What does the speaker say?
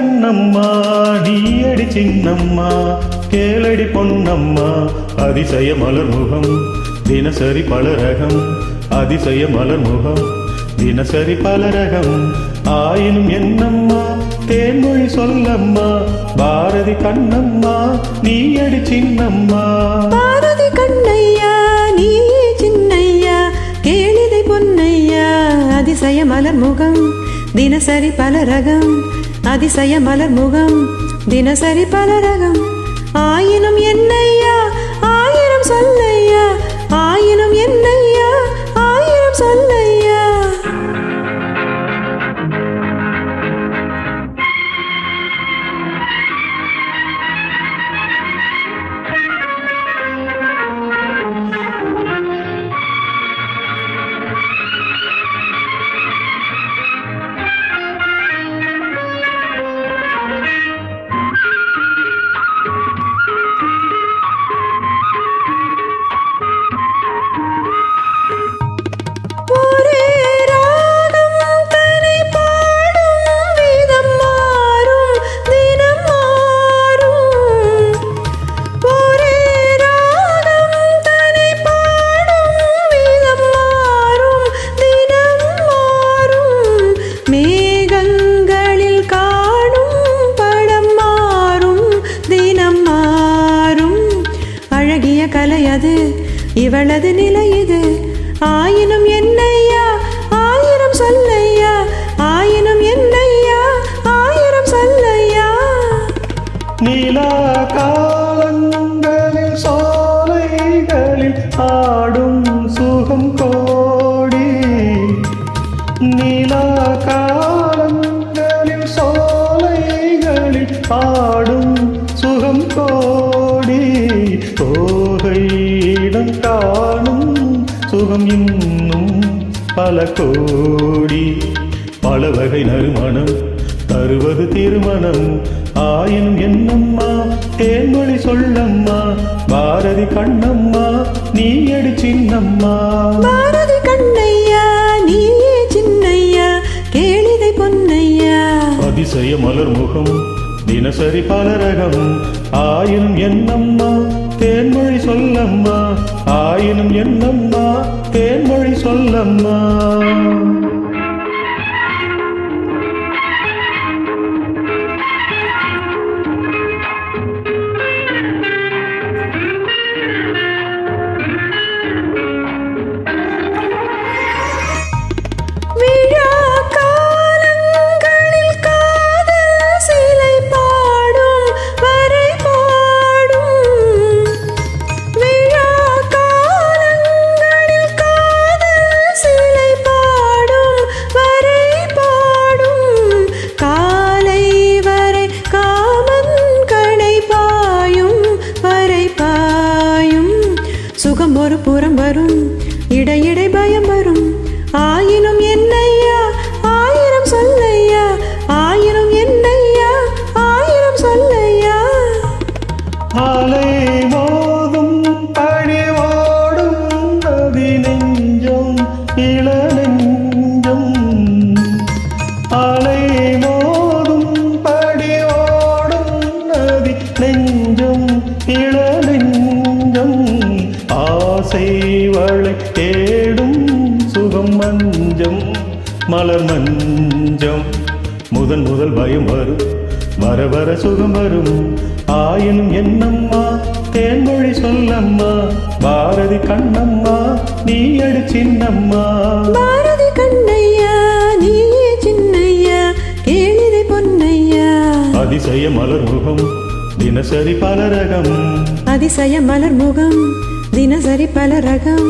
கண்ணம்மா நீயடி சின்னம்மா கேளடி பொன்னம்மா அதிசய மலர் முகம் தினசரி பலரகம் அதிசய மலர் முகம் தினசரி பலரகம். ஆயினும் என்னம்மா தேன்மொழி சொல்லம்மா பாரதி கண்ணம்மா நீயடி சின்னம்மா. பாரதி கண்ணையா நீ சின்னையா கேளிதை பொன்னையா அதிசய மலர் முகம் தினசரி பல ரகம் அதிசய மலர் முகம் தினசரி பலரகம் ஆயினும் என்னையா இவளது நிலை இது. ஆயினும் என்னையா? ஆயிரம் சொல்லையா? ஆயினும் என்னையா? ஆயிரம் சொல்லையா? நீலா கா சுகம் இன்னும் பல கோடி. பல வகை நறுமணம் தருவது திருமணம். ஆயினும் என்னம்மா? தேன்மொழி சொல்லம்மா. பாரதி கண்ணம்மா நீ எடு சின்னம்மா. பாரதி கண்ணையா நீயே சின்னையா கேளிதை பொன்னையா அதிசய மலர் முகம் தினசரி பலரகம் ஆயினும் என்னம்மா? தேன்மொழி சொல்லம்மா ஆயினும் என்னம்மா? தேன்மொழி சொல்லம்மா. சுகம் ஒரு புறம் வரும். இடையிடை பயம் வரும். ஆயினும் என்னையா? ஆயிரம் சொல்லையா? ஆயிரம் என்னையா? ஆயிரம் சொல்லையா? அலை மோதும் பழிவோடும் நதி நெஞ்சம் இள நெஞ்சம் ஆசை வளை தேடும் சுகம் மஞ்சம் மலர் மஞ்சம். முதல் முதல் பயம் வரும் வர வர சுகம் வரும். ஆயினும் என்னம்மா தேன்மொழி சொல்லம்மா பாரதி கண்ணம்மா நீ அடி சின்னம்மா. பாரதி கண்ணையா நீயே சின்னையா கேளிதை பொன்னையா. அதிசய மலர் முகம் தினசரி பல ரகம். அதிசய மலர் முகம் தினசரி பல ரகம்